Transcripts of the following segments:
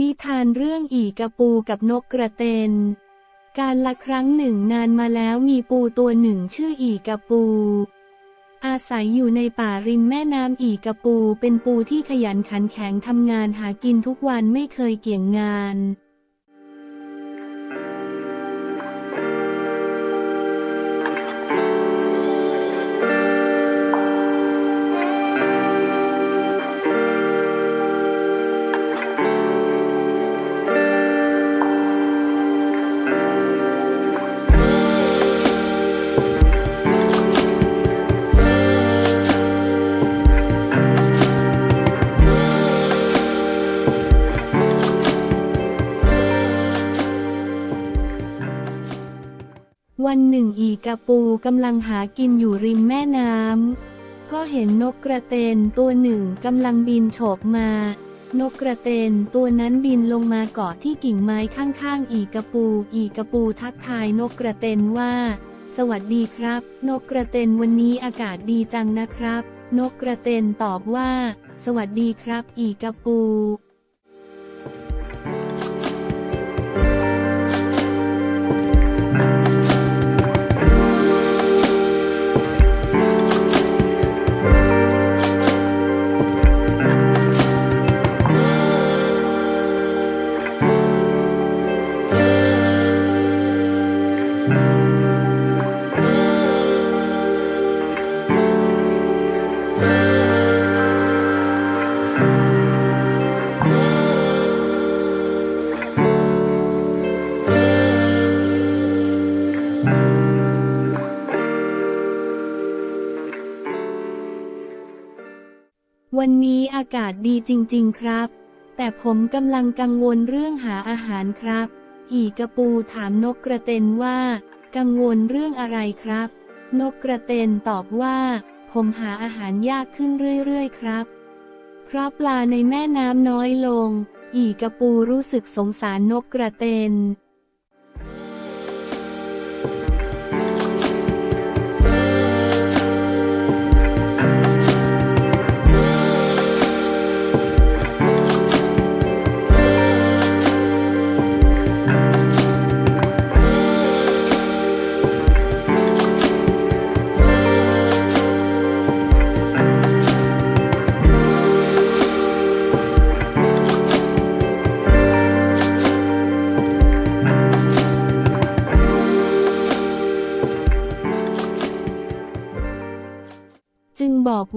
นิทานเรื่องอีกระปูกับนกกระเตน การละครั้งหนึ่งนานมาแล้วมีปูตัวหนึ่งชื่ออีกระปู อาศัยอยู่ในป่าริมแม่น้ำอีกระปูเป็นปูที่ขยันขันแข็งทำงานหากินทุกวันไม่เคยเกี่ยงงาน วันหนึ่งอีกาปูกำลังหากินอยู่ริมแม่น้ำ ก็เห็นนกกระเตนตัวหนึ่งกำลังบินโฉบมา นกกระเตนตัวนั้นบินลงมาเกาะที่กิ่งไม้ข้างๆ อีกาปู อีกาปูทักทายนกกระเตนว่า สวัสดีครับ นกกระเตนวันนี้อากาศดีจังนะครับ นกกระเตนตอบว่า สวัสดีครับ อีกาปู วันนี้อากาศดีจริง ๆ ครับ แต่ผมกำลังกังวลเรื่องหาอาหารครับ อีกระปูถามนกกระเตนว่า กังวลเรื่องอะไรครับ นกกระเตนตอบว่า ผมหาอาหารยากขึ้นเรื่อย ๆ ครับ เพราะปลาในแม่น้ำน้อยลง อีกระปูรู้สึกสงสารนกกระเตน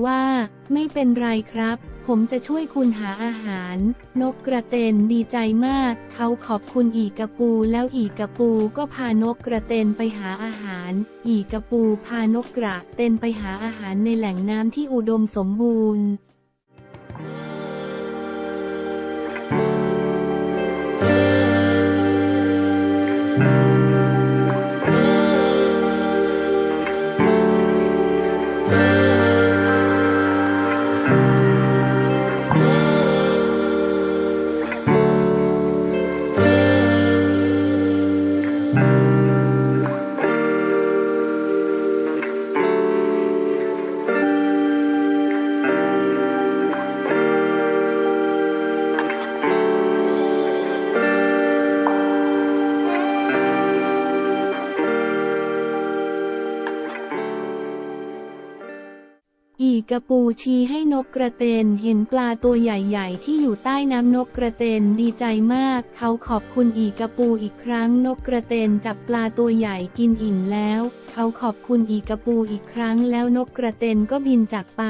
ว่า ไม่เป็นไรครับ ผมจะช่วยคุณหาอาหาร นกกระเตนดีใจมาก เขาขอบคุณอีกะปูแล้วอีกะปูก็พานกกระเตนไปหาอาหาร อีกะปูพานกกระเตนไปหาอาหารในแหล่งน้ำที่อุดมสมบูรณ์ อีกระปูชี้ให้นกกระเตนเห็นปลาตัวใหญ่ ๆ ที่อยู่ใต้น้ำนกกระเตนดีใจมาก เขาขอบคุณอีกระปูอีกครั้งนกกระเตนจับปลาตัวใหญ่กินอิ่มแล้ว เขาขอบคุณอีกระปูอีกครั้งแล้วนกกระเตนก็บินจากไป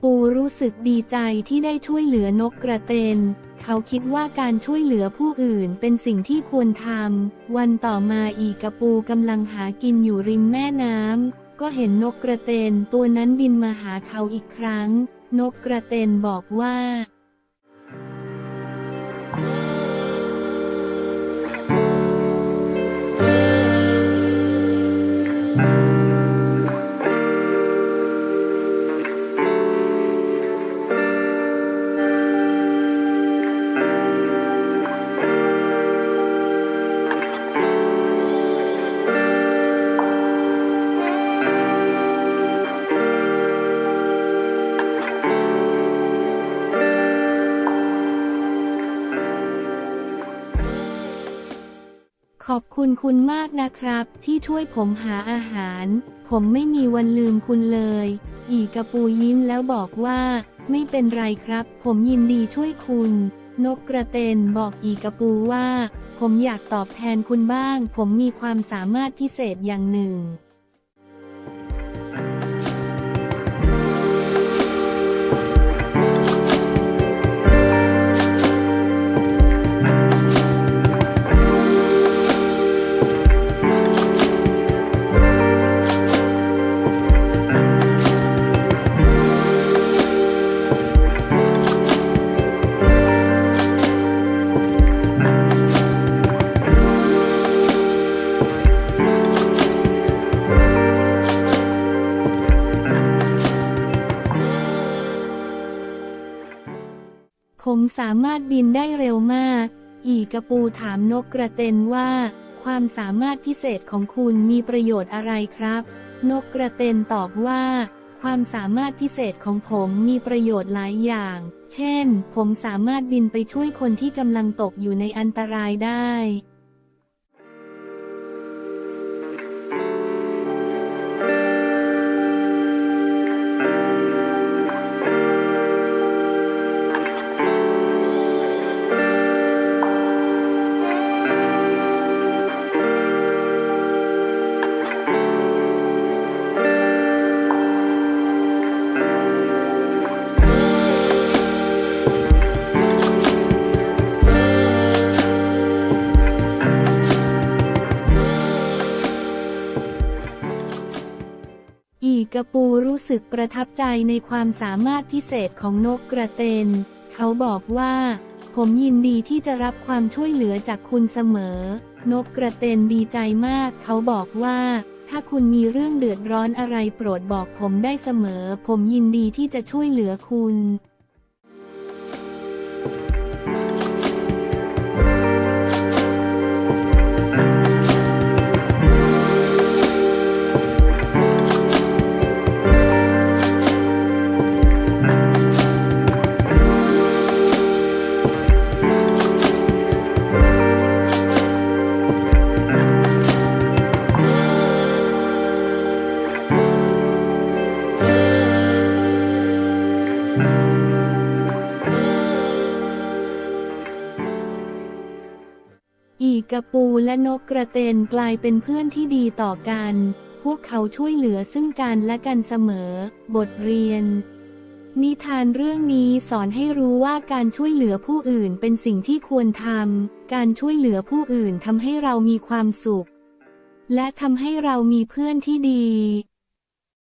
ปูรู้สึกดีใจที่ได้ช่วยเหลือนกกระเตน เขาคิดว่าการช่วยเหลือผู้อื่นเป็นสิ่งที่ควรทำ วันต่อมาอีกระปูกำลังหากินอยู่ริมแม่น้ำ ก็เห็นนกกระเตนตัวนั้นบินมาหาเขาอีกครั้ง นกกระเตนบอกว่า อบคุณคุณมากนะครับ ที่ช่วยผมหาอาหาร ผมไม่มีวันลืมคุณเลย อีกระปูยิ้มแล้วบอกว่า ไม่เป็นไรครับ ผมยินดีช่วยคุณ นกกระเตนบอกอีกระปูว่า ผมอยากตอบแทนคุณบ้าง ผมมีความสามารถพิเศษอย่างหนึ่ง ผมสามารถบินได้เร็วมาก อีกระปูถามนกกระเตนว่า ความสามารถพิเศษของคุณมีประโยชน์อะไรครับ นกกระเตนตอบว่า ความสามารถพิเศษของผมมีประโยชน์หลายอย่าง เช่น ผมสามารถบินไปช่วยคนที่กำลังตกอยู่ในอันตรายได้ กระปูรู้สึกประทับใจในความสามารถพิเศษของนกกระเตน เขาบอกว่า ผมยินดีที่จะรับความช่วยเหลือจากคุณเสมอ นกกระเตนดีใจมาก เขาบอกว่า ถ้าคุณมีเรื่องเดือดร้อนอะไรโปรดบอกผมได้เสมอ ผมยินดีที่จะช่วยเหลือคุณ ระปูและนกกระเตนกลายเป็นเพื่อนที่ดีต่อกัน พวกเขาช่วยเหลือซึ่งกันและกันเสมอ บทเรียน นิทานเรื่องนี้สอนให้รู้ว่าการช่วยเหลือผู้อื่นเป็นสิ่งที่ควรทำ การช่วยเหลือผู้อื่นทำให้เรามีความสุข และทำให้เรามีเพื่อนที่ดี